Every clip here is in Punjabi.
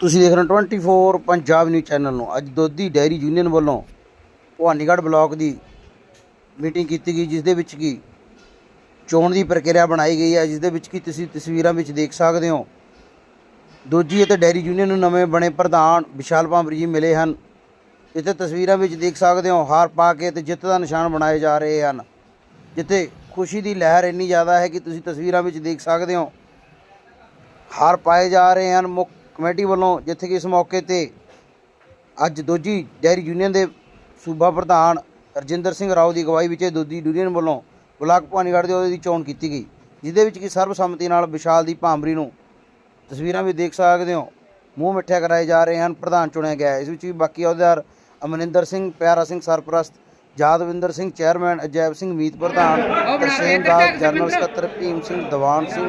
ਤੁਸੀਂ ਦੇਖ ਰਹੇ ਹੋ 24 ਪੰਜਾਬ ਨਿਊਜ਼ ਚੈਨਲ ਨੂੰ। ਅੱਜ ਦੋਧੀ ਡੈਰੀ ਯੂਨੀਅਨ ਵੱਲੋਂ ਭਵਾਨੀਗੜ੍ਹ ਬਲਾਕ ਦੀ ਮੀਟਿੰਗ ਕੀਤੀ ਗਈ ਜਿਸ ਦੇ ਵਿੱਚ ਕੀ ਚੋਣ ਦੀ ਪ੍ਰਕਿਰਿਆ ਬਣਾਈ ਗਈ ਹੈ ਜਿਸ ਦੇ ਵਿੱਚ ਕੀ ਤੁਸੀਂ ਤਸਵੀਰਾਂ ਵਿੱਚ ਦੇਖ ਸਕਦੇ ਹੋ। ਦੋਜੀ ਅਤੇ ਡੈਰੀ ਯੂਨੀਅਨ ਨੂੰ ਨਵੇਂ ਬਣੇ ਪ੍ਰਧਾਨ ਵਿਸ਼ਾਲ ਭਾਂਬਰੀ ਜੀ ਮਿਲੇ ਹਨ। ਇੱਥੇ ਤਸਵੀਰਾਂ ਵਿੱਚ ਦੇਖ ਸਕਦੇ ਹੋ, ਹਾਰ ਪਾ ਕੇ ਤੇ ਜਿੱਤ ਦਾ ਨਿਸ਼ਾਨ ਬਣਾਏ ਜਾ ਰਹੇ ਹਨ। ਜਿੱਥੇ ਖੁਸ਼ੀ ਦੀ ਲਹਿਰ ਇੰਨੀ ਜ਼ਿਆਦਾ ਹੈ ਕਿ ਤੁਸੀਂ ਤਸਵੀਰਾਂ ਵਿੱਚ ਦੇਖ ਸਕਦੇ ਹੋ, ਹਾਰ ਪਾਏ ਜਾ ਰਹੇ ਹਨ। ਮੁੱਖ ਕਮੇਟੀ ਵੱਲੋਂ ਜਿੱਥੇ ਕਿ ਇਸ ਮੌਕੇ ਤੇ ਅੱਜ ਦੋਜੀ ਡੈਰੀ ਯੂਨੀਅਨ ਦੇ ਸੂਬਾ ਪ੍ਰਧਾਨ ਰਜਿੰਦਰ ਸਿੰਘ ਰਾਓ ਦੀ ਅਗਵਾਈ ਵਿੱਚ ਦੋਜੀ ਯੂਨੀਅਨ ਵੱਲੋਂ ਬਲਾਕ ਭਵਾਨੀਗੜ੍ਹ ਦੇ ਅਹੁਦੇ ਦੀ ਚੋਣ ਕੀਤੀ ਗਈ ਜਿਹਦੇ ਵਿੱਚ ਕਿ ਸਰਬਸੰਮਤੀ ਨਾਲ ਵਿਸ਼ਾਲ ਦੀ ਭਾਂਬਰੀ ਨੂੰ ਤਸਵੀਰਾਂ ਵੀ ਦੇਖ ਸਕਦੇ ਹੋ ਮੂੰਹ ਮਿੱਠਿਆ ਕਰਾਏ ਜਾ ਰਹੇ ਹਨ ਪ੍ਰਧਾਨ ਚੁਣਿਆ ਗਿਆ। ਇਸ ਵਿੱਚ ਵੀ ਬਾਕੀ ਅਹੁਦੇਦਾਰ ਅਮਰਿੰਦਰ ਸਿੰਘ ਪਿਆਰਾ ਸਿੰਘ ਸਰਪ੍ਰਸਤ ਜਾਦਵਿੰਦਰ ਸਿੰਘ ਚੇਅਰਮੈਨ ਅਜੈਬ ਸਿੰਘ ਮੀਤ ਪ੍ਰਧਾਨ ਤਰਸੇਮ ਦਾਸ ਜਨਰਲ ਸਕੱਤਰ ਭੀਮ ਸਿੰਘ ਦੀਵਾਨ ਸਿੰਘ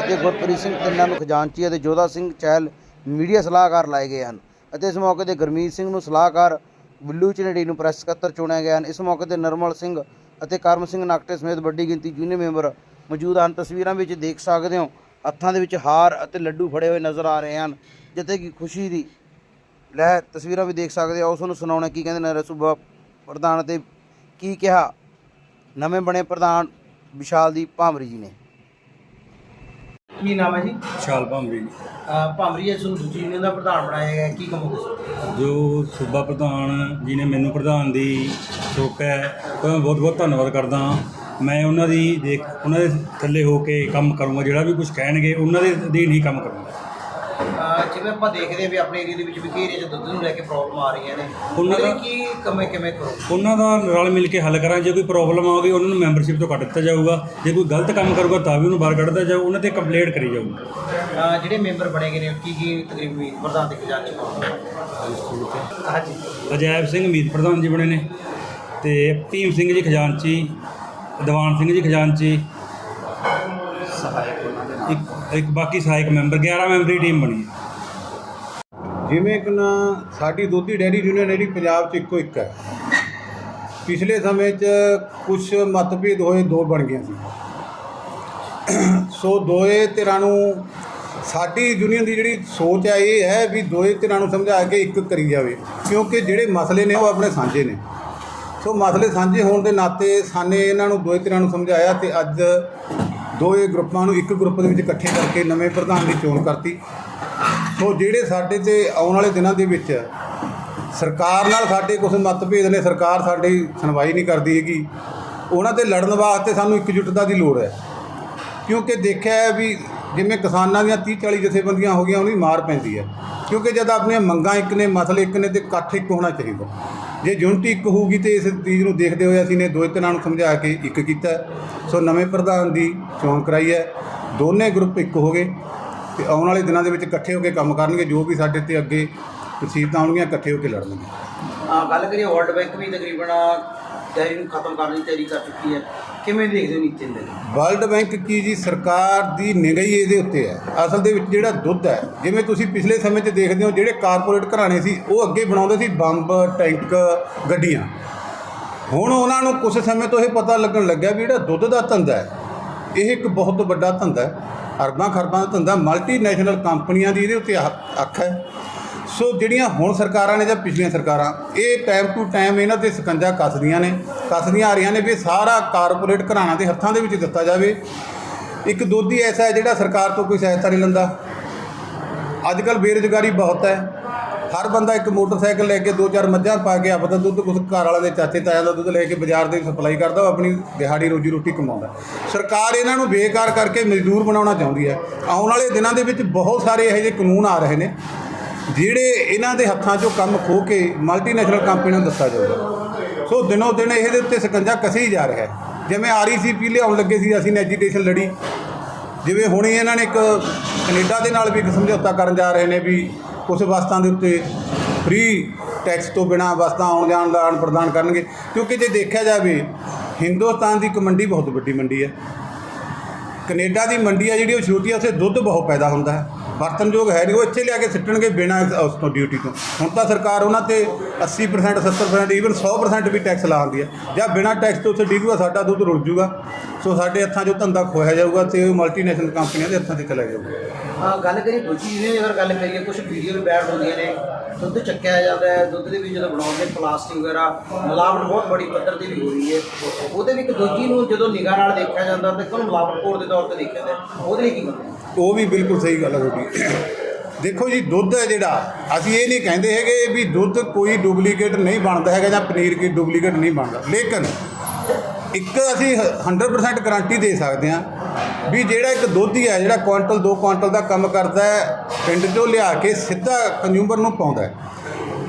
ਅਤੇ ਗੁਰਪ੍ਰੀਤ ਸਿੰਘ ਤਿੰਨਾਂ ਨੂੰ ਖਜ਼ਾਨਚੀ ਅਤੇ ਜੋਧਾ ਸਿੰਘ ਚਹਿਲ ਮੀਡੀਆ ਸਲਾਹਕਾਰ ਲਾਏ ਗਏ ਹਨ ਅਤੇ ਇਸ ਮੌਕੇ ਤੇ ਗੁਰਮੀਤ ਸਿੰਘ ਨੂੰ ਸਲਾਹਕਾਰ ਬਿੱਲੂ ਚਨੇੜੀ ਨੂੰ ਪ੍ਰੈਸ ਸਕੱਤਰ ਚੁਣਿਆ ਗਿਆ ਹਨ। ਇਸ ਮੌਕੇ ਤੇ ਨਰਮਲ ਸਿੰਘ ਅਤੇ ਕਰਮ ਸਿੰਘ ਨਾਕਟੇ ਸਮੇਤ ਵੱਡੀ ਗਿਣਤੀ ਯੂਨੀਅਨ ਮੈਂਬਰ ਮੌਜੂਦ ਹਨ। ਤਸਵੀਰਾਂ ਵਿੱਚ ਦੇਖ ਸਕਦੇ ਹੋ, ਹੱਥਾਂ ਦੇ ਵਿੱਚ ਹਾਰ ਅਤੇ ਲੱਡੂ ਫੜੇ ਹੋਏ ਨਜ਼ਰ ਆ ਰਹੇ ਹਨ। ਜਿੱਥੇ ਕਿ ਖੁਸ਼ੀ ਦੀ ਲਹਿਰ ਤਸਵੀਰਾਂ ਵੀ ਦੇਖ ਸਕਦੇ ਹੋ। ਉਸ ਨੂੰ ਸੁਣਾਉਣਾ ਕੀ ਕਹਿੰਦੇ ਨੇ ਸੂਬਾ ਪ੍ਰਧਾਨ ਅਤੇ ਕੀ ਕਿਹਾ? ਨਵੇਂ ਬਣੇ ਪ੍ਰਧਾਨ ਵਿਸ਼ਾਲ ਦੀ ਭਾਂਬਰੀ ਜੀ ਨੇ। ਕੀ ਨਾਮ ਹੈ ਜੀ? ਵਿਸ਼ਾਲ ਭਾਂਬਰੀ ਭਾਂਬਰੀ ਜੀ ਤੁਹਾਨੂੰ ਦੂਜੀ ਯੂਨੀਅਨ ਦਾ ਪ੍ਰਧਾਨ ਬਣਾਇਆ ਗਿਆ। ਕੀ ਕਹੋਗੇ ਜੋ ਸੂਬਾ ਪ੍ਰਧਾਨ ਜੀ ਨੇ ਮੈਨੂੰ ਪ੍ਰਧਾਨ ਦੀ ਸੋਕ ਹੈ ਉਹਦਾ ਮੈਂ ਬਹੁਤ ਬਹੁਤ ਧੰਨਵਾਦ ਕਰਦਾ ਮੈਂ ਉਹਨਾਂ ਦੀ ਦੇਖ ਉਹਨਾਂ ਦੇ ਥੱਲੇ ਹੋ ਕੇ ਕੰਮ ਕਰੂੰਗਾ ਜਿਹੜਾ ਵੀ ਕੁਝ ਕਹਿਣਗੇ ਉਹਨਾਂ ਦੇ ਅਧੀਨ ਹੀ ਕੰਮ ਕਰੂੰਗਾ। ਜਿਵੇਂ ਆਪਾਂ ਦੇਖਦੇ ਵੀ ਆਪਣੇ ਏਰੀਆ ਦੇ ਵਿੱਚ ਵੀ ਕਈ ਏਰੀਆ 'ਚ ਦੁੱਧ ਨੂੰ ਲੈ ਕੇ ਪ੍ਰੋਬਲਮ ਆ ਰਹੀਆਂ ਨੇ। ਉਹਨਾਂ ਦਾ- ਕੀ ਕਮੇ ਕਿਵੇਂ ਕਰੋ ਉਹਨਾਂ ਦਾ ਰਲ ਮਿਲ ਕੇ ਹੱਲ ਕਰਾਂ ਜੇ ਕੋਈ ਪ੍ਰੋਬਲਮ ਆਊਗੀ ਉਹਨਾਂ ਨੂੰ ਮੈਂਬਰਸ਼ਿਪ ਤੋਂ ਕੱਢ ਦਿੱਤਾ ਜਾਊਗਾ। ਜੇ ਕੋਈ ਗਲਤ ਕੰਮ ਕਰੂਗਾ ਤਾਂ ਵੀ ਉਹਨੂੰ ਬਾਹਰ ਕੱਢ ਦਿੱਤਾ ਜਾਊ ਉਹਨਾਂ ਤੇ ਕੰਪਲੇਂਟ ਕਰੀ ਜਾਊਗੀ ਅਹ ਜਿਹੜੇ ਮੈਂਬਰ ਬਣੇ ਗਏ ਨੇ ਕੀ ਕੀ ਤਕਰੀਬਨ ਪ੍ਰਧਾਨ ਦੇ ਖਜ਼ਾਨ ਚ ਹਾਂਜੀ। ਅਜੈਬ ਸਿੰਘ ਮੀਤ ਪ੍ਰਧਾਨ ਜੀ ਬਣੇ ਨੇ ਤੇ ਭੀਮ ਸਿੰਘ ਜੀ ਖਜ਼ਾਨਚੀ ਦੀਵਾਨ ਸਿੰਘ ਜੀ ਖਜ਼ਾਨਚੀ ਇੱਕ ਇੱਕ ਬਾਕੀ ਸਹਾਇਕ ਮੈਂਬਰ 11 ਮੈਂਬਰੀ ਟੀਮ ਬਣੀ ਹੈ। ਜਿਵੇਂ ਕਿ ਨਾ ਸਾਡੀ ਦੁੱਧੀ ਡੈਰੀ ਯੂਨੀਅਨ ਜਿਹੜੀ ਪੰਜਾਬ 'ਚ ਇੱਕੋ ਇੱਕ ਹੈ। ਪਿਛਲੇ ਸਮੇਂ 'ਚ ਕੁਝ ਮਤਭੇਦ ਹੋਏ ਦੋ ਬਣ ਗਈਆਂ ਸੀ। ਸੋ ਦੋਏ ਧਿਰਾਂ ਨੂੰ ਸਾਡੀ ਯੂਨੀਅਨ ਦੀ ਜਿਹੜੀ ਸੋਚ ਹੈ ਇਹ ਹੈ ਵੀ ਦੋਏ ਧਿਰਾਂ ਨੂੰ ਸਮਝਾ ਕੇ ਇੱਕ ਕਰੀ ਜਾਵੇ, ਕਿਉਂਕਿ ਜਿਹੜੇ ਮਸਲੇ ਨੇ ਉਹ ਆਪਣੇ ਸਾਂਝੇ ਨੇ। ਸੋ ਮਸਲੇ ਸਾਂਝੇ ਹੋਣ ਦੇ ਨਾਤੇ ਸਾਨੇ ਇਹਨਾਂ ਨੂੰ ਦੋਏ ਧਿਰਾਂ ਨੂੰ ਸਮਝਾਇਆ ਤੇ ਅੱਜ ਦੋਏ ਗਰੁੱਪਾਂ ਨੂੰ ਇੱਕ ਗਰੁੱਪ ਦੇ ਵਿੱਚ ਇਕੱਠੇ ਕਰਕੇ ਨਵੇਂ ਪ੍ਰਧਾਨ ਦੀ ਚੋਣ ਕਰਤੀ। ਸੋ ਜਿਹੜੇ ਸਾਡੇ ਤੇ ਆਉਣ ਵਾਲੇ ਦਿਨਾਂ ਦੇ ਵਿੱਚ ਸਰਕਾਰ ਨਾਲ ਸਾਡੇ ਕੁਝ ਮਤਭੇਦ ਨੇ, ਸਰਕਾਰ ਸਾਡੀ ਸੁਣਵਾਈ ਨਹੀਂ ਕਰਦੀ ਹੈਗੀ, ਉਹਨਾਂ ਤੇ ਲੜਨ ਵਾਸਤੇ ਸਾਨੂੰ ਇਕਜੁੱਟਤਾ ਦੀ ਲੋੜ ਹੈ। ਕਿਉਂਕਿ ਦੇਖਿਆ ਹੈ ਵੀ ਜਿਵੇਂ ਕਿਸਾਨਾਂ ਦੀਆਂ 30 40 ਜਥੇਬੰਦੀਆਂ ਹੋ ਗਈਆਂ, ਉਹਨੂੰ ਮਾਰ ਪੈਂਦੀ ਹੈ। ਕਿਉਂਕਿ ਜਦ ਆਪਣੀਆਂ ਮੰਗਾਂ ਇੱਕ ਨੇ, ਮਸਲੇ ਇੱਕ ਨੇ, ਤੇ ਇਕੱਠ ਇੱਕ ਹੋਣਾ ਚਾਹੀਦਾ। ਜੇ ਯੂਨਿਟੀ ਇੱਕ ਹੋਊਗੀ ਤੇ ਇਸ ਚੀਜ਼ ਨੂੰ ਦੇਖਦੇ ਹੋਏ ਅਸੀਂ ਨੇ ਦੋ ਤਿੰਨਾਂ ਨੂੰ ਸਮਝਾ ਕੇ ਇੱਕ ਕੀਤਾ। ਸੋ ਨਵੇਂ ਪ੍ਰਧਾਨ ਦੀ ਚੋਣ ਕਰਾਈ ਹੈ। ਦੋਨੇ ਗਰੁੱਪ ਇੱਕ ਹੋ ਗਏ। ਤੇ ਆਉਣ ਵਾਲੇ ਦਿਨਾਂ ਦੇ ਵਿੱਚ ਇਕੱਠੇ ਹੋ ਕੇ ਕੰਮ ਕਰਨਗੇ ਜੋ ਵੀ ਸਾਡੇ ਤੇ ਅੱਗੇ ਮੁਸੀਬਤਾਂ ਆਉਣਗੀਆਂ ਇਕੱਠੇ ਹੋ ਕੇ ਲੜਨਗੇ। ਅਹ ਗੱਲ ਕਰੀਏ ਵਰਲਡ ਬੈਂਕ ਵੀ ਤਕਰੀਬਨ ਡੈਰੀ ਨੂੰ ਖਤਮ ਕਰਨ ਦੀ ਤਿਆਰੀ ਕਰ ਚੁੱਕੀ ਹੈ। ਕਿਵੇਂ ਦੇਖਦੇ ਹੋ ਨੀਤੀ ਦੇ ਵਰਲਡ ਬੈਂਕ ਕੀ ਜੀ ਸਰਕਾਰ ਦੀ ਨਿਗਾਹੀ ਇਹਦੇ ਉੱਤੇ ਹੈ। ਅਸਲ ਦੇ ਵਿੱਚ ਜਿਹੜਾ ਦੁੱਧ ਹੈ ਜਿਵੇਂ ਤੁਸੀਂ ਪਿਛਲੇ ਸਮੇਂ 'ਚ ਦੇਖਦੇ ਹੋ ਜਿਹੜੇ ਕਾਰਪੋਰੇਟ ਘਰਾਣੇ ਸੀ ਉਹ ਅੱਗੇ ਬਣਾਉਂਦੇ ਸੀ ਬੰਬ ਟੈਂਕ ਗੱਡੀਆਂ। ਹੁਣ ਉਹਨਾਂ ਨੂੰ ਕੁਝ ਸਮੇਂ ਤੋਂ ਇਹ ਪਤਾ ਲੱਗਣ ਲੱਗਿਆ ਵੀ ਜਿਹੜਾ ਦੁੱਧ ਦਾ ਧੰਦਾ ਹੈ ਇਹ ਇੱਕ ਬਹੁਤ ਵੱਡਾ ਧੰਦਾ ਹੈ। ਅਰਬਾਂ ਖਰਬਾਂ ਦਾ ਧੰਦਾ ਮਲਟੀਨੈਸ਼ਨਲ ਕੰਪਨੀਆਂ ਦੀ ਇਹਦੇ ਉੱਤੇ ਅੱਖ- ਅੱਖ ਹੈ। ਸੋ ਜਿਹੜੀਆਂ ਹੁਣ ਸਰਕਾਰਾਂ ਨੇ ਜਾਂ ਪਿਛਲੀਆਂ ਸਰਕਾਰਾਂ, ਇਹ ਟਾਈਮ ਟੂ ਟਾਈਮ ਇਹਨਾਂ ਤੇ ਸਕੰਜਾ ਕੱਸਦੀਆਂ ਨੇ। ਕੱਸਦੀਆਂ ਆ ਰਹੀਆਂ ਨੇ ਵੀ ਸਾਰਾ ਕਾਰਪੋਰੇਟ ਘਰਾਣਾ ਦੇ ਹੱਥਾਂ ਦੇ ਵਿੱਚ ਦਿੱਤਾ ਜਾਵੇ। ਇੱਕ ਦੋਧੀ ਐਸਾ ਹੈ ਜਿਹੜਾ ਸਰਕਾਰ ਤੋਂ ਕੋਈ ਸਹਾਇਤਾ ਨਹੀਂ ਲੈਂਦਾ। ਅੱਜ ਕੱਲ ਬੇਰੁਜ਼ਗਾਰੀ ਬਹੁਤ ਹੈ। ਹਰ ਬੰਦਾ ਇੱਕ ਮੋਟਰਸਾਈਕਲ ਲੈ ਕੇ ਦੋ ਚਾਰ ਮੱਝਾਂ ਪਾ ਕੇ ਆਪਦਾ ਦੁੱਧ ਕੁਝ ਘਰ ਵਾਲਿਆਂ ਦੇ ਚਾਚੇ ਤਾਇਆਂ ਦਾ ਦੁੱਧ ਲੈ ਕੇ ਬਾਜ਼ਾਰ ਦੇ ਸਪਲਾਈ ਕਰਦਾ, ਉਹ ਆਪਣੀ ਦਿਹਾੜੀ ਰੋਜੀ ਰੋਟੀ ਕਮਾਉਂਦਾ। ਸਰਕਾਰ ਇਹਨਾਂ ਨੂੰ ਬੇਕਾਰ ਕਰਕੇ ਮਜ਼ਦੂਰ ਬਣਾਉਣਾ ਚਾਹੁੰਦੀ ਹੈ। ਆਉਣ ਵਾਲੇ ਦਿਨਾਂ ਦੇ ਵਿੱਚ ਬਹੁਤ ਸਾਰੇ ਇਹੋ ਜਿਹੇ ਕਾਨੂੰਨ ਆ ਰਹੇ ਨੇ, ਜਿਹੜੇ ਇਹਨਾਂ ਦੇ ਹੱਥਾਂ 'ਚੋਂ ਕੰਮ ਖੋ ਕੇ ਮਲਟੀਨੈਸ਼ਨਲ ਕੰਪਨੀਆਂ ਨੂੰ ਦਿੱਤਾ ਜਾਊਗਾ। ਸੋ ਦਿਨੋ ਦਿਨ ਇਹਦੇ ਉੱਤੇ ਸਕੰਜਾ ਕਸੀ ਜਾ ਰਿਹਾ ਹੈ। ਜਿਵੇਂ ਆਰਈਸੀਪੀ ਲਿਆਉਣ ਲੱਗੇ ਸੀ, ਅਸੀਂ ਨੇ ਐਜੀਟੇਸ਼ਨ ਲੜੀ। ਜਿਵੇਂ ਹੁਣੇ ਇਹਨਾਂ ਨੇ ਇੱਕ ਕੈਨੇਡਾ ਦੇ ਨਾਲ ਵੀ ਇੱਕ ਸਮਝੌਤਾ ਕਰਨ ਜਾ ਰਹੇ ਨੇ ਵੀ ਉਸ ਵਸਤਾਂ ਦੇ ਉੱਤੇ ਫ੍ਰੀ ਟੈਕਸ ਤੋਂ ਬਿਨਾ ਵਸਤਾਂ ਆਉਣ ਜਾਣ ਦਾ ਆਦਾਨ ਪ੍ਰਦਾਨ ਕਰਨਗੇ। ਕਿਉਂਕਿ ਜੇ ਦੇਖਿਆ ਜਾਵੇ, ਹਿੰਦੁਸਤਾਨ ਦੀ ਇੱਕ ਮੰਡੀ ਬਹੁਤ ਵੱਡੀ ਮੰਡੀ ਹੈ। ਕੈਨੇਡਾ ਦੀ ਮੰਡੀ ਹੈ ਜਿਹੜੀ, ਉਹ ਛੋਟੀ ਹੈ, ਉੱਥੇ ਦੁੱਧ ਬਹੁਤ ਪੈਦਾ ਹੁੰਦਾ ਹੈ। ਵਰਤਨਯੋਗ ਹੈ ਨਹੀਂ, ਉਹ ਇੱਥੇ ਲਿਆ ਕੇ ਸਿੱਟਣਗੇ ਬਿਨਾਂ ਉਸ ਤੋਂ ਡਿਊਟੀ ਤੋਂ। ਹੁਣ ਤਾਂ ਸਰਕਾਰ ਉਹਨਾਂ ਤੇ 80% 70% ਈਵਨ 100% ਵੀ ਟੈਕਸ ਲਾਉਂਦੀ ਹੈ। ਜਾਂ ਬਿਨਾਂ ਟੈਕਸ ਤੋਂ ਉੱਥੇ ਡਿੱਗੂਗਾ ਸਾਡਾ ਦੁੱਧ ਰੁੜ ਜੂਗਾ। ਸੋ ਸਾਡੇ ਹੱਥਾਂ 'ਚੋਂ ਧੰਦਾ ਖੋਇਆ ਜਾਊਗਾ ਤੇ ਉਹ ਮਲਟੀਨੈਸ਼ਨਲ ਕੰਪਨੀਆਂ ਦੇ ਹੱਥਾਂ 'ਤੇ ਚਲਾ ਜਾਊਗਾ ਆ ਗੱਲ ਕਰੀਏ ਦੂਜੀ ਜਿਹਨੇ ਅਗਰ ਗੱਲ ਕਰੀਏ ਕੁਝ ਵੀਡੀਓ ਬੈਠ ਹੁੰਦੀਆਂ ਨੇ ਦੁੱਧ ਚੱਕਿਆ ਜਾਂਦਾ ਹੈ ਦੁੱਧ ਦੇ ਵਿੱਚ ਜਦੋਂ ਬਣਾਉਂਦੇ ਪਲਾਸਟਿਕ ਵਗੈਰਾ ਮਿਲਾਵਟ ਬਹੁਤ ਬੜੀ ਪੱਧਰ ਤੇ ਵੀ ਹੋ ਰਹੀ ਹੈ। ਉਹਦੇ ਵੀ ਇੱਕ ਦੂਜੀ ਨੂੰ ਜਦੋਂ ਨਿਗਾਹ ਨਾਲ ਦੇਖਿਆ ਜਾਂਦਾ ਤਾਂ ਕਿਉਂ ਮਿਲਾਵਟਖੋਰ ਦੇ ਤੌਰ ਤੇ ਦੇਖਿਆ ਜਾਂਦਾ ਉਹਦੇ ਲਈ ਕੀ ਕਰਦੇ ਉਹ ਵੀ ਬਿਲਕੁਲ ਸਹੀ ਗੱਲ ਹੈ ਤੁਹਾਡੀ। ਦੇਖੋ ਜੀ ਦੁੱਧ ਹੈ ਜਿਹੜਾ ਅਸੀਂ ਇਹ ਨਹੀਂ ਕਹਿੰਦੇ ਹੈਗੇ ਵੀ ਦੁੱਧ ਕੋਈ ਡੁਪਲੀਕੇਟ ਨਹੀਂ ਬਣਦਾ ਹੈਗਾ ਜਾਂ ਪਨੀਰ ਕੀ ਡੁਪਲੀਕੇਟ ਨਹੀਂ ਬਣਦਾ। ਲੇਕਿਨ ਇੱਕ ਅਸੀਂ 100% ਗਾਰੰਟੀ ਦੇ ਸਕਦੇ ਹਾਂ ਵੀ ਜਿਹੜਾ ਇੱਕ ਦੁੱਧੀ ਹੈ, ਜਿਹੜਾ ਕੁਆਂਟਲ 2 ਕੁਆਂਟਲ ਦਾ ਕੰਮ ਕਰਦਾ ਹੈ, ਪਿੰਡ 'ਚੋਂ ਲਿਆ ਕੇ ਸਿੱਧਾ ਕੰਜ਼ੂਮਰ ਨੂੰ ਪਾਉਂਦਾ ਹੈ।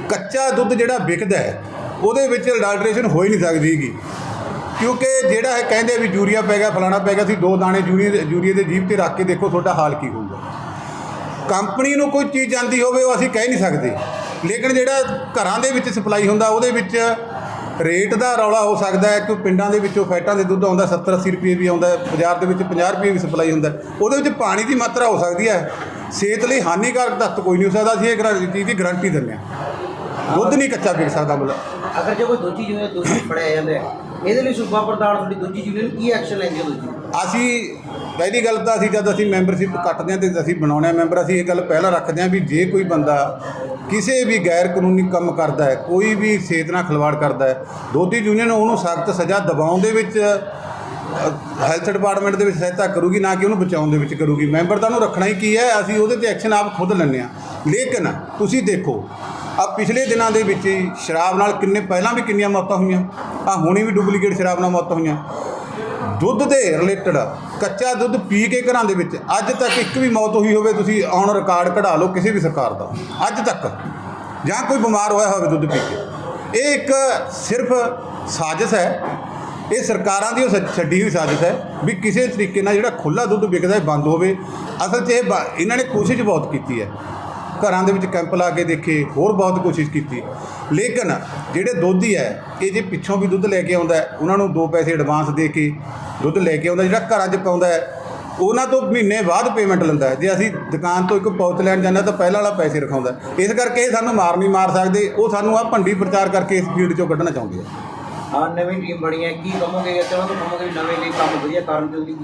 ਕੱਚਾ ਦੁੱਧ ਜਿਹੜਾ ਵਿਕਦਾ ਹੈ, ਉਹਦੇ ਵਿੱਚ ਅਡਲਟ੍ਰੇਸ਼ਨ ਹੋ ਹੀ ਨਹੀਂ ਸਕਦੀ ਕਿਉਂਕਿ ਜਿਹੜਾ ਇਹ ਕਹਿੰਦੇ ਵੀ ਯੂਰੀਆ ਪੈ ਗਿਆ, ਫਲਾਣਾ ਪੈ ਗਿਆ ਸੀ ਦੋ ਦਾਣੇ ਯੂਰੀਆ ਦੇ ਯੂਰੀਆ ਦੇ ਜੀਭ ਤੇ ਰੱਖ ਕੇ ਦੇਖੋ ਤੁਹਾਡਾ ਹਾਲ ਕੀ ਹੋਊਗਾ। ਕੰਪਨੀ ਨੂੰ ਕੋਈ ਚੀਜ਼ ਜਾਂਦੀ ਹੋਵੇ, ਉਹ ਅਸੀਂ ਕਹਿ ਨਹੀਂ ਸਕਦੇ। ਲੇਕਿਨ ਜਿਹੜਾ ਘਰਾਂ ਦੇ ਵਿੱਚ ਸਪਲਾਈ ਹੁੰਦਾ, ਉਹਦੇ ਵਿੱਚ ਰੇਟ ਦਾ ਰੌਲਾ ਹੋ ਸਕਦਾ ਹੈ ਕਿ ਪਿੰਡਾਂ ਦੇ ਵਿੱਚੋਂ ਫੈਟਾਂ ਦੇ ਦੁੱਧ ਆਉਂਦਾ 70 80 ਰੁਪਏ ਵੀ ਆਉਂਦਾ ਬਾਜ਼ਾਰ ਦੇ ਵਿੱਚ 50 ਰੁਪਏ ਵੀ ਸਪਲਾਈ ਹੁੰਦਾ। ਉਹਦੇ ਵਿੱਚ ਪਾਣੀ ਦੀ ਮਾਤਰਾ ਹੋ ਸਕਦੀ ਹੈ। ਸਿਹਤ ਲਈ ਹਾਨੀਕਾਰਕ ਤੱਤ ਕੋਈ ਨਹੀਂ ਹੋ ਸਕਦਾ। ਅਸੀਂ ਇਹ ਚੀਜ਼ ਦੀ ਗਾਰੰਟੀ ਦਿੰਦੇ ਹਾਂ। ਦੁੱਧ ਨਹੀਂ ਕੱਚਾ ਵਿਕ ਸਕਦਾ ਮਤਲਬ ਅਗਰ ਜੇ ਕੋਈ ਦੂਜੀ ਯੂਨੀਅਨ ਦੋਸ਼ੀ ਫੜਿਆ ਜਾਂਦਾ ਇਹਦੇ ਲਈ ਸੂਬਾ ਪ੍ਰਧਾਨ ਤੁਹਾਡੀ ਦੂਜੀ ਯੂਨੀਅਨ ਕੀ ਐਕਸ਼ਨ ਲੈਂਦੀ ਹੈ ਦੂਜੀ? ਅਸੀਂ ਪਹਿਲੀ ਗੱਲ ਤਾਂ ਅਸੀਂ ਜਦ ਅਸੀਂ ਮੈਂਬਰਸ਼ਿਪ ਕੱਟਦੇ ਹਾਂ ਤੇ ਅਸੀਂ ਬਣਾਉਂਦੇ ਹਾਂ ਮੈਂਬਰ ਅਸੀਂ ਇਹ ਗੱਲ ਪਹਿਲਾਂ ਰੱਖਦੇ ਹਾਂ ਵੀ ਜੇ ਕੋਈ ਬੰਦਾ ਕਿਸੇ ਵੀ ਗੈਰ ਕਾਨੂੰਨੀ ਕੰਮ ਕਰਦਾ ਹੈ, ਕੋਈ ਵੀ ਸਿਹਤ ਨਾਲ ਖਿਲਵਾੜ ਕਰਦਾ ਹੈ, ਦੋਧੀ ਯੂਨੀਅਨ ਉਹਨੂੰ ਸਖਤ ਸਜ਼ਾ ਦਿਵਾਉਣ ਦੇ ਵਿੱਚ ਹੈਲਥ ਡਿਪਾਰਟਮੈਂਟ ਦੇ ਵਿੱਚ ਸਹਾਇਤਾ ਕਰੂਗੀ, ਨਾ ਕਿ ਉਹਨੂੰ ਬਚਾਉਣ ਦੇ ਵਿੱਚ ਕਰੂਗੀ। ਮੈਂਬਰ ਤਾਂ ਉਹਨੂੰ ਰੱਖਣਾ ਹੀ ਕੀ ਹੈ, ਅਸੀਂ ਉਹਦੇ ਤੇ ਐਕਸ਼ਨ ਆਪ ਖੁਦ ਲੈਂਦੇ ਹਾਂ। ਲੇਕਿਨ ਤੁਸੀਂ ਦੇਖੋ ਆ ਪਿਛਲੇ ਦਿਨਾਂ ਦੇ ਵਿੱਚ ਹੀ ਸ਼ਰਾਬ ਨਾਲ ਕਿੰਨੇ, ਪਹਿਲਾਂ ਵੀ ਕਿੰਨੀਆਂ ਮੌਤਾਂ ਹੋਈਆਂ ਆ ਹੁਣੀ ਵੀ ਡੁਪਲੀਕੇਟ ਸ਼ਰਾਬ ਨਾਲ ਮੌਤਾਂ ਹੋਈਆਂ। ਦੁੱਧ ਦੇ ਰਿਲੇਟਡ ਕੱਚਾ ਦੁੱਧ ਪੀ ਕੇ ਘਰਾਂ ਦੇ ਵਿੱਚ, ਅੱਜ ਤੱਕ ਇੱਕ ਵੀ ਮੌਤ ਹੋਈ ਹੋਵੇ, ਤੁਸੀਂ ਔਨ ਰਿਕਾਰਡ ਕਢਾ ਲਓ ਕਿਸੇ ਵੀ ਸਰਕਾਰ ਦਾ। ਅੱਜ ਤੱਕ, ਜਾਂ ਕੋਈ ਬਿਮਾਰ ਹੋਇਆ ਹੋਵੇ ਦੁੱਧ ਪੀ ਕੇ। ਇਹ ਇੱਕ ਸਿਰਫ ਸਾਜ਼ਿਸ਼ ਹੈ। ਇਹ ਸਰਕਾਰਾਂ ਦੀ ਉਹ ਸ- ਛੱਡੀ ਹੋਈ ਸਾਜ਼ਿਸ਼ ਹੈ ਵੀ ਕਿਸੇ ਤਰੀਕੇ ਨਾਲ ਜਿਹੜਾ ਖੁੱਲਾ ਦੁੱਧ ਵਿਕਦਾ ਹੈ, ਬੰਦ ਹੋਵੇ। ਅਸਲ 'ਚ ਇਹ ਬ- ਇਹਨਾਂ ਨੇ ਕੋਸ਼ਿਸ਼ ਬਹੁਤ ਕੀਤੀ ਹੈ। ਘਰਾਂ ਦੇ ਵਿੱਚ ਕੈਂਪ ਲਾ ਕੇ ਦੇਖੇ ਹੋਰ ਬਹੁਤ ਕੋਸ਼ਿਸ਼ ਕੀਤੀ। ਲੇਕਿਨ ਜਿਹੜੇ ਦੋਧੀ ਹੈ ਇਹ ਜੇ ਪਿੱਛੋਂ ਵੀ ਦੁੱਧ ਲੈ ਕੇ ਆਉਂਦਾ ਉਹਨਾਂ ਨੂੰ ਦੋ ਪੈਸੇ ਐਡਵਾਂਸ ਦੇ ਕੇ ਦੁੱਧ ਲੈ ਕੇ ਆਉਂਦਾ ਜਿਹੜਾ ਘਰਾਂ 'ਚ ਪਾਉਂਦਾ ਉਹਨਾਂ ਤੋਂ ਮਹੀਨੇ ਬਾਅਦ ਪੇਮੈਂਟ ਲੈਂਦਾ ਜੇ ਅਸੀਂ ਦੁਕਾਨ ਤੋਂ ਇੱਕ ਪੌਤ ਲੈਣ ਜਾਂਦੇ ਤਾਂ ਪਹਿਲਾਂ ਵਾਲਾ ਪੈਸੇ ਰਖਾਉਂਦਾ। ਇਸ ਕਰਕੇ ਇਹ ਸਾਨੂੰ ਮਾਰ ਨਹੀਂ ਮਾਰ ਸਕਦੇ ਉਹ ਸਾਨੂੰ ਆ ਭੰਡੀ ਪ੍ਰਚਾਰ ਕਰਕੇ ਇਸ ਫੀਲਡ 'ਚੋਂ ਕੱਢਣਾ ਚਾਹੁੰਦੇ ਆ। ਆ ਨਵੀਂ ਟੀਮ ਬਣੀ ਹੈ ਕੀ ਕਹੋਗੇ ਤੇ ਉਹਨਾਂ ਨੂੰ ਕਹੋਗੇ ਨਵੇਂ ਲਈ ਕੰਮ ਵਧੀਆ ਕਰਨ ਤੇ ਉਹਦੀ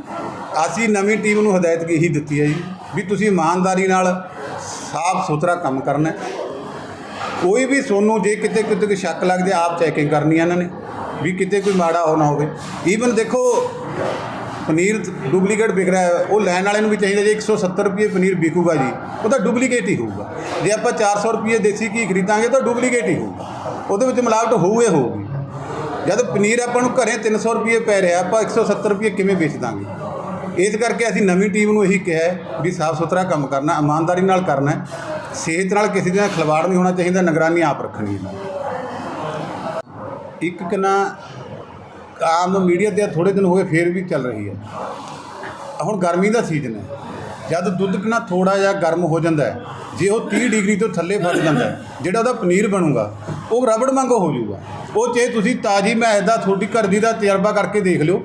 ਅਸੀਂ ਨਵੀਂ ਟੀਮ ਨੂੰ ਹਦਾਇਤ ਇਹੀ ਦਿੱਤੀ ਹੈ ਜੀ ਵੀ ਤੁਸੀਂ ਇਮਾਨਦਾਰੀ ਨਾਲ ਸਾਫ਼ ਸੁਥਰਾ ਕੰਮ ਕਰਨਾ ਕੋਈ ਵੀ ਸੋਨੂੰ ਜੇ ਕਿਤੇ ਕਿਤੇ ਕੋਈ ਸ਼ੱਕ ਲੱਗਦੇ, ਆਪ ਚੈਕਿੰਗ ਕਰਨੀ ਹੈ ਇਹਨਾਂ ਨੇ, ਵੀ ਕਿਤੇ ਕੋਈ ਮਾੜਾ ਹੋ ਨਾ ਹੋਵੇ। ਈਵਨ ਦੇਖੋ, ਪਨੀਰ ਡੁਪਲੀਕੇਟ ਵਿਕ ਰਿਹਾ ਹੈ, ਉਹ ਲੈਣ ਵਾਲੇ ਨੂੰ ਵੀ ਚਾਹੀਦਾ ਜੇ 170 ਰੁਪਏ ਪਨੀਰ ਵਿਕੂਗਾ ਜੀ, ਉਹ ਤਾਂ ਡੁਪਲੀਕੇਟ ਹੀ ਹੋਊਗਾ। ਜੇ ਆਪਾਂ 400 ਰੁਪਏ ਦੇਸੀ ਘੀ ਖਰੀਦਾਂਗੇ ਤਾਂ ਡੁਪਲੀਕੇਟ ਹੀ ਹੋਊਗਾ। ਉਹਦੇ ਵਿੱਚ ਮਿਲਾਵਟ ਹੋਊ ਹੋਊਗੀ। ਜਦ ਪਨੀਰ ਆਪਾਂ ਨੂੰ ਘਰੇ 300 ਰੁਪਏ ਪੈ ਰਿਹਾ, ਆਪਾਂ 170 ਰੁਪਏ ਕਿਵੇਂ ਵੇਚ ਦਾਂਗੇ? ਇਸ ਕਰਕੇ ਅਸੀਂ ਨਵੀਂ ਟੀਮ ਨੂੰ ਇਹੀ ਕਿਹਾ ਵੀ ਸਾਫ਼ ਸੁਥਰਾ ਕੰਮ ਕਰਨਾ, ਇਮਾਨਦਾਰੀ ਨਾਲ ਕਰਨਾ ਸਿਹਤ ਨਾਲ ਕਿਸੇ ਦੇ ਨਾਲ ਖਿਲਵਾੜ ਨਹੀਂ ਹੋਣਾ ਚਾਹੀਦਾ, ਨਿਗਰਾਨੀ ਆਪ ਰੱਖਣੀ ਹੈ। ਇੱਕ ਕਿਨਾ ਆਮ ਮੀਡੀਆ ਤੇ ਥੋੜੇ ਦਿਨ ਹੋ ਗਏ, ਫੇਰ ਵੀ ਚੱਲ ਰਹੀ ਹੈ। ਹੁਣ ਗਰਮੀ ਦਾ ਸੀਜ਼ਨ ਹੈ। ਜਦ ਦੁੱਧ ਕਿਨਾ ਥੋੜਾ ਜਿਹਾ ਗਰਮ ਹੋ ਜਾਂਦਾ ਹੈ, ਜੇ ਉਹ 30 ਡਿਗਰੀ ਤੋਂ ਥੱਲੇ ਫਟ ਜਾਂਦਾ ਜਿਹੜਾ ਉਹਦਾ ਪਨੀਰ ਬਣੂਗਾ, ਉਹ ਰਬੜ ਵਾਂਗੂ ਹੋ ਜਾਊਗਾ। ਉਹ ਜੇ ਤੁਸੀਂ ਤਾਜੀ ਮੈਸ ਦਾ ਤੁਹਾਡੀ ਘਰ ਦੀ ਦਾ ਤਜਰਬਾ ਕਰਕੇ ਦੇਖ ਲਿਓ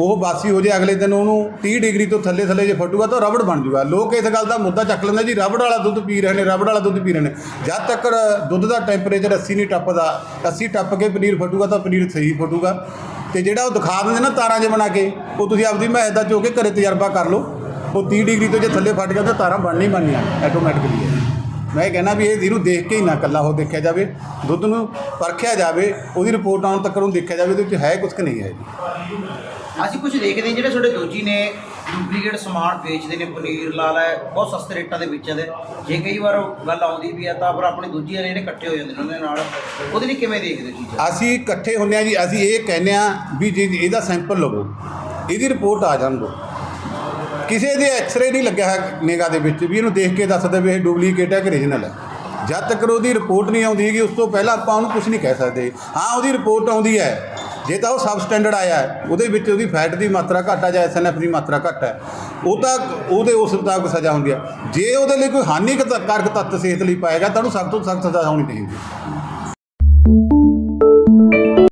ਉਹ ਬਾਸੀ ਹੋ ਜੇ ਅਗਲੇ ਦਿਨ ਉਹਨੂੰ 30 ਡਿਗਰੀ ਤੋਂ ਥੱਲੇ ਥੱਲੇ ਜੇ ਫਟੂਗਾ ਤਾਂ ਰਬੜ ਬਣ ਜੂਗਾ। ਲੋਕ ਇਸ ਗੱਲ ਦਾ ਮੁੱਦਾ ਚੱਕ ਲੈਂਦੇ ਜੀ, ਰਬੜ ਵਾਲਾ ਦੁੱਧ ਪੀ ਰਹੇ ਨੇ, ਰਬੜ ਵਾਲਾ ਦੁੱਧ ਪੀ ਰਹੇ ਨੇ। ਜਦ ਤੱਕ ਦੁੱਧ ਦਾ ਟੈਂਪਰੇਚਰ 80 ਨਹੀਂ ਟੱਪਦਾ 80 ਟੱਪ ਕੇ ਪਨੀਰ ਫਟੂਗਾ ਤਾਂ ਪਨੀਰ ਸਹੀ ਫਟੂਗਾ। ਤੇ ਜਿਹੜਾ ਉਹ ਦਿਖਾ ਦਿੰਦੇ ਨਾ ਤਾਰਾਂ ਜੇ ਬਣਾ ਕੇ, ਉਹ ਤੁਸੀਂ ਆਪਦੀ ਮੈਸ ਦਾ ਚੋ ਕੇ ਘਰੇ ਤਜਰਬਾ ਕਰ ਲਓ। ਉਹ 30 ਡਿਗਰੀ ਤੋਂ ਜੇ ਥੱਲੇ ਫਟ ਗਿਆ ਤਾਂ ਤਾਰਾਂ ਬਣਨੀ ਹੀ ਬਣਨੀਆਂ ਆਟੋਮੈਟਿਕਲੀ ਮੈਂ ਇਹ ਕਹਿਣਾ ਵੀ ਇਹ ਇਹਨੂੰ ਦੇਖ ਕੇ ਹੀ ਨਾ ਇਕੱਲਾ ਉਹ ਦੇਖਿਆ ਜਾਵੇ, ਦੁੱਧ ਨੂੰ ਪਰਖਿਆ ਜਾਵੇ, ਉਹਦੀ ਰਿਪੋਰਟ ਆਉਣ ਤੱਕ ਉਹਨੂੰ ਦੇਖਿਆ ਜਾਵੇ ਉਹਦੇ ਵਿੱਚ ਹੈ ਕੁਝ ਕਿ ਨਹੀਂ ਹੈ ਜੀ। ਅਸੀਂ ਕੁਝ ਦੇਖਦੇ ਹਾਂ, ਜਿਹੜੇ ਤੁਹਾਡੇ ਦੋਜੀ ਨੇ ਡੁਪਲੀਕੇਟ ਸਮਾਨ ਵੇਚਦੇ ਨੇ, ਪਨੀਰ ਲਾ ਲੈ, ਬਹੁਤ ਸਸਤੇ ਰੇਟਾਂ ਦੇ ਵੇਚਦੇ ਜੇ ਕਈ ਵਾਰ ਉਹ ਗੱਲ ਆਉਂਦੀ ਵੀ ਆ, ਤਾਂ ਪਰ ਆਪਣੇ ਦੂਜੀ ਵਾਲੇ ਜਿਹੜੇ ਇਕੱਠੇ ਹੋ ਜਾਂਦੇ ਨੇ, ਉਹਨਾਂ ਦੇ ਨਾਲ। ਉਹਦੇ ਲਈ ਕਿਵੇਂ ਦੇਖਦੇ ਹੋ ਚੀਜ਼ਾਂ? ਅਸੀਂ ਇਕੱਠੇ ਹੁੰਦੇ ਆ ਜੀ, ਅਸੀਂ ਇਹ ਕਹਿੰਦੇ ਆ ਵੀ ਜੀ ਇਹਦਾ ਸੈਂਪਲ ਲਵੋ, ਇਹਦੀ ਰਿਪੋਰਟ ਆ ਜਾਣ ਦਿਓ ਕਿਸੇ ਦੇ ਐਕਸਰੇ ਨਹੀਂ ਲੱਗਿਆ ਹੈ ਨਿਗਾ ਦੇ ਵਿੱਚ, ਵੀ ਇਹਨੂੰ ਦੇਖ ਕੇ ਦੱਸ ਦੇ ਵੀ ਇਹ ਡੁਪਲੀਕੇਟ ਹੈ ਕਿ ਓਰੀਜਨਲ ਹੈ ਜਦ ਤੱਕ ਉਹਦੀ ਰਿਪੋਰਟ ਨਹੀਂ ਆਉਂਦੀ ਹੈਗੀ, ਉਸ ਤੋਂ ਪਹਿਲਾਂ ਆਪਾਂ ਉਹਨੂੰ ਕੁਝ ਨਹੀਂ ਕਹਿ ਸਕਦੇ। ਹਾਂ, ਉਹਦੀ ਰਿਪੋਰਟ ਆਉਂਦੀ ਹੈ। ਜੇ ਤਾਂ ਉਹ ਸਬ ਸਟੈਂਡਰਡ ਆਇਆ ਹੈ, ਉਹਦੇ ਵਿੱਚ ਉਹਦੀ ਫੈਟ ਦੀ ਮਾਤਰਾ ਘੱਟ ਆ ਜਾਂ ਐਸਐਨਐਫ ਦੀ ਮਾਤਰਾ ਘੱਟ ਹੈ, ਉਹ ਤਾਂ ਉਹਦੇ ਉਸ ਮੁਤਾਬਕ ਸਜ਼ਾ ਹੁੰਦੀ ਹੈ। ਜੇ ਉਹਦੇ ਲਈ ਕੋਈ ਹਾਨੀਕਾਰਕ ਤੱਤ ਸਿਹਤ ਲਈ ਪਾਏਗਾ ਤਾਂ ਉਹਨੂੰ ਸਖਤ ਤੋਂ ਸਖਤ ਸਜ਼ਾ ਹੋਣੀ ਚਾਹੀਦੀ ਹੈ।